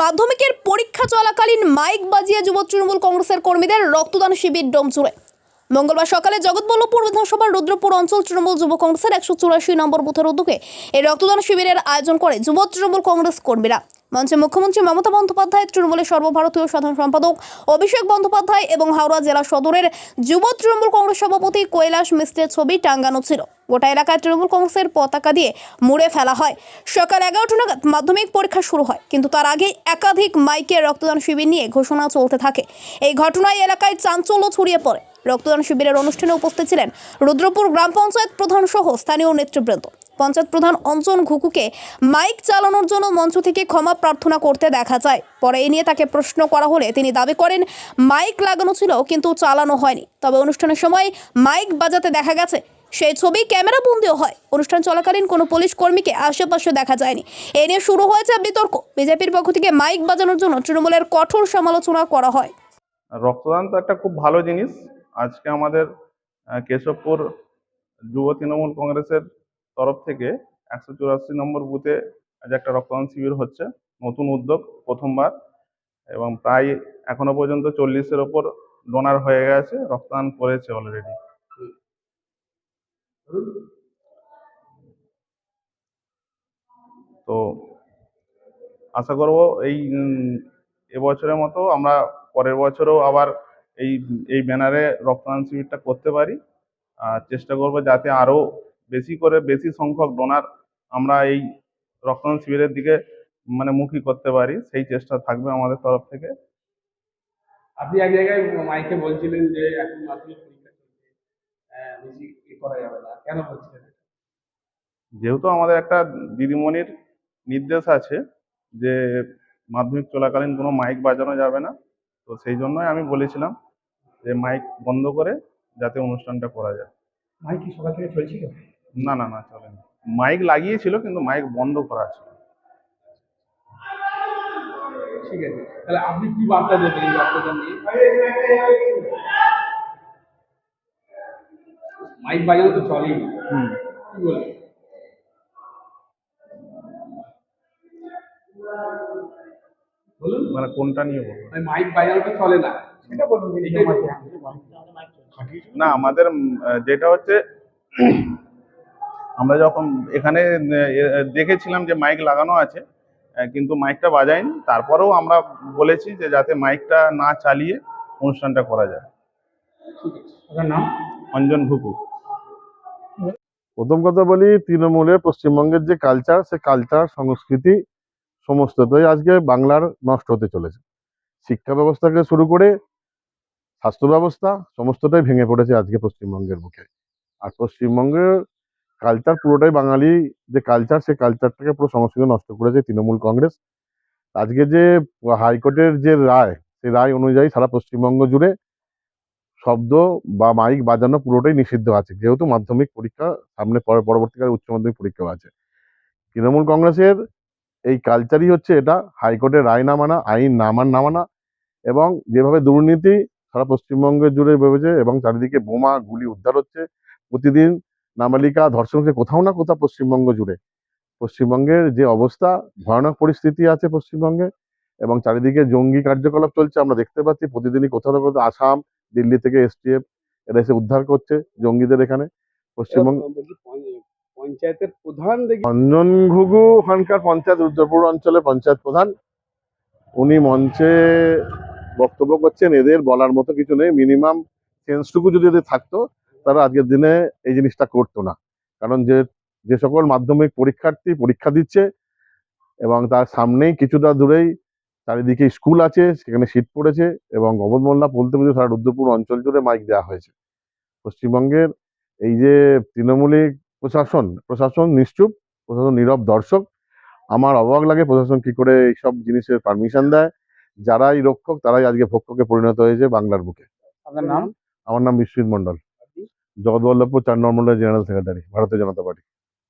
মাধ্যমিকের পরীক্ষা চলাকালীন মাইক বাজিয়ে যুব তৃণমূল কংগ্রেসের কর্মীদের রক্তদান শিবির ডোমচুরে মঙ্গলবার সকালে জগৎবল্লভপুর বিধানসভার রুদ্রপুর অঞ্চল তৃণমূল যুব কংগ্রেসের একশো চুরাশি নম্বর বুথের উদ্যোগে এই রক্তদান শিবিরের আয়োজন করে যুব তৃণমূল কংগ্রেস কর্মীরা। মঞ্চে মুখ্যমন্ত্রী মমতা বন্দ্যোপাধ্যায়, তৃণমূলের সর্বভারতীয় সাধারণ সম্পাদক অভিষেক বন্দ্যোপাধ্যায় এবং হাওড়া জেলা সদরের যুব তৃণমূল কংগ্রেস সভাপতি কৈলাস মিস্ত্রের ছবি টাঙ্গানো ছিল। গোটা এলাকায় তৃণমূল কংগ্রেসের পতাকা দিয়ে মুড়ে ফেলা হয়। সকাল এগারোটা নাগাদ মাধ্যমিক পরীক্ষা শুরু হয়, কিন্তু তার আগে একাধিক মাইকে রক্তদান শিবির নিয়ে ঘোষণা চলতে থাকে। এই ঘটনায় এলাকায় চাঞ্চল্য ছড়িয়ে পড়ে। রক্তদান শিবিরের অনুষ্ঠানে উপস্থিত ছিলেন রুদ্রপুর গ্রাম পঞ্চায়েত প্রধান সহ স্থানীয় নেতৃবৃন্দ। পঞ্চায়েত প্রধান অঞ্জন ঘুকুকে মাইক চালানোর জন্য মঞ্চ থেকে ক্ষমা প্রার্থনা করতে দেখা যায়। পরে এ নিয়ে তাকে প্রশ্ন করা হলে তিনি দাবি করেন, মাইক লাগানো ছিল কিন্তু চালানো হয়নি। তবে অনুষ্ঠানের সময় মাইক বাজাতে দেখা গেছে, সেই ছবি ক্যামেরা বন্দিও হয়। অনুষ্ঠান চলাকালীন কোনো পুলিশ কর্মীকে আশেপাশে দেখা যায়নি। এ নিয়ে শুরু হয়েছে বিতর্ক। বিজেপির পক্ষ থেকে মাইক বাজানোর জন্য তৃণমূলের কঠোর সমালোচনা করা হয়। রক্তদান তো একটা খুব ভালো জিনিস। আজকে আমাদের কেশবপুর যুব তৃণমূল কংগ্রেসের তরফ থেকে একশো চুরাশি নম্বর বুথে আজ একটা রক্তদান শিবির হচ্ছে, নতুন উদ্যোগ প্রথমবার এবং প্রায় এখনও পর্যন্ত চল্লিশের ওপর ডোনার হয়ে গেছে, রক্তদান করেছে অলরেডি তো আশা করব এই এবছরের মতো আমরা পরের বছরও আবার এই এই ব্যানারে রক্তদান শিবিরটা করতে পারি। আর চেষ্টা করব যাতে আরও বেশি করে বেশি সংখ্যক ডোনার আমরা এই রক্তদান শিবিরের দিকে মানে মুখী করতে পারি সেই চেষ্টা থাকবে আমাদের তরফ থেকে। আপনি এক জায়গায় মাইকে বলছিলেন যে এখন মাধ্যমিক পরীক্ষা চলছে বেশি করা যাবে না কেন বলছিলেন? যেহেতু আমাদের একটা দিদিমণির নির্দেশ আছে যে মাধ্যমিক চলাকালীন কোনো মাইক বাজানো যাবে না তো সেই জন্যই আমি বলেছিলাম যে মাইক বন্ধ করে যাতে অনুষ্ঠানটা করা যায়। মাইক কি সকাল থেকে চলছিল? না না না চলেনি। মাইক লাগিয়েছিল কিন্তু মাইক বন্ধ করা ছিল। ঠিক আছে। তাহলে আপনি কি বার্তা দেবেন এই রক্তদান নিয়ে? মাইক তো চলেই। হুম। কি বলবেন বলুন। মানে কোনটা নিয়ে বলব? মানে মাইক বাজানো তো চলে না। সেটা বলুন না আমাদের যেটা হচ্ছে আমরা যখন এখানে দেখেছিলাম যে মাইক লাগানো আছে কিন্তু মাইকটা বাজায়নি। তারপরেও আমরা বলেছি যে যাতে মাইকটা না চালিয়ে অনুষ্ঠানটা করা যায়। ঠিক নাম? অঞ্জন ভুকু প্রথম কথা বলি তৃণমূলের পশ্চিমবঙ্গের যে কালচার সে কালচার সংস্কৃতি সমস্তটাই আজকে বাংলার নষ্ট হতে চলেছে। শিক্ষা ব্যবস্থাকে শুরু করে স্বাস্থ্য ব্যবস্থা সমস্তটাই ভেঙে পড়েছে আজকে পশ্চিমবঙ্গের বুকে আর পশ্চিমবঙ্গের কালচার পুরোটাই বাঙালি যে কালচার সে কালচারটাকে পুরো সংস্কৃতি নষ্ট করেছে তৃণমূল কংগ্রেস। আজকে যে হাইকোর্টের যে রায়, সেই রায় অনুযায়ী সারা পশ্চিমবঙ্গ জুড়ে শব্দ বা মাইক বাজানো পুরোটাই নিষিদ্ধ আছে। যেহেতু মাধ্যমিক পরীক্ষা, সামনে পরে, পরবর্তীকালে উচ্চ মাধ্যমিক পরীক্ষাও আছে। তৃণমূল কংগ্রেসের এই কালচারই হচ্ছে এটা, হাইকোর্টের রায় না মানা, আইন না মান, না মানা, এবং যেভাবে দুর্নীতি সারা পশ্চিমবঙ্গ জুড়ে ভেবেছে এবং চারিদিকে বোমা, গুলি উদ্ধার হচ্ছে, প্রতিদিন নাবালিকা ধর্ষণ হচ্ছে কোথাও না কোথাও পশ্চিমবঙ্গ জুড়ে। পশ্চিমবঙ্গের যে অবস্থা ভয়ানক পরিস্থিতি আছে পশ্চিমবঙ্গে এবং চারিদিকে জঙ্গি কার্যকলাপ চলছে আমরা দেখতে পাচ্ছি প্রতিদিনই কোথাও না কোথাও আসাম দিল্লি থেকে এসটিএফ এরা এসে উদ্ধার করছে জঙ্গিদের এখানে। পশ্চিমবঙ্গ পঞ্চায়েতের প্রধান রঞ্জন ঘুঘু ওখানকার পঞ্চায়েত রুদ্রপুর অঞ্চলে পঞ্চায়েত প্রধান। উনি মঞ্চে বক্তব্য করছেন এদের বলার মতো কিছু নেই মিনিমাম সেন্সটুকু যদি এদের থাকতো তারা আজকের দিনে এই জিনিসটা করতো না। কারণ যে যে সকল মাধ্যমিক পরীক্ষার্থী পরীক্ষা দিচ্ছে এবং তার সামনেই কিছুটা দূরেই চারিদিকে স্কুল আছে সেখানে সিট পড়েছে এবং অবধ মোল্লা বলতে বুঝে সারা রুদ্রপুর অঞ্চল জুড়ে মাইক দেওয়া হয়েছে। পশ্চিমবঙ্গের এই যে তৃণমূলী প্রশাসন প্রশাসন নিশ্চুপ প্রশাসন নীরব দর্শক আমার অবাক লাগে প্রশাসন কি করে এইসব জিনিসের পারমিশন দেয়। যারাই রক্ষক তারাই আজকে ভক্ষকে পরিণত হয়েছে বাংলার বুকে। আপনার নাম? আমার নাম বিশ্বজিৎ মন্ডল জগৎবল্লভপুর চার নম্বর জেনারেল সেক্রেটারি ভারতীয় জনতা পার্টি।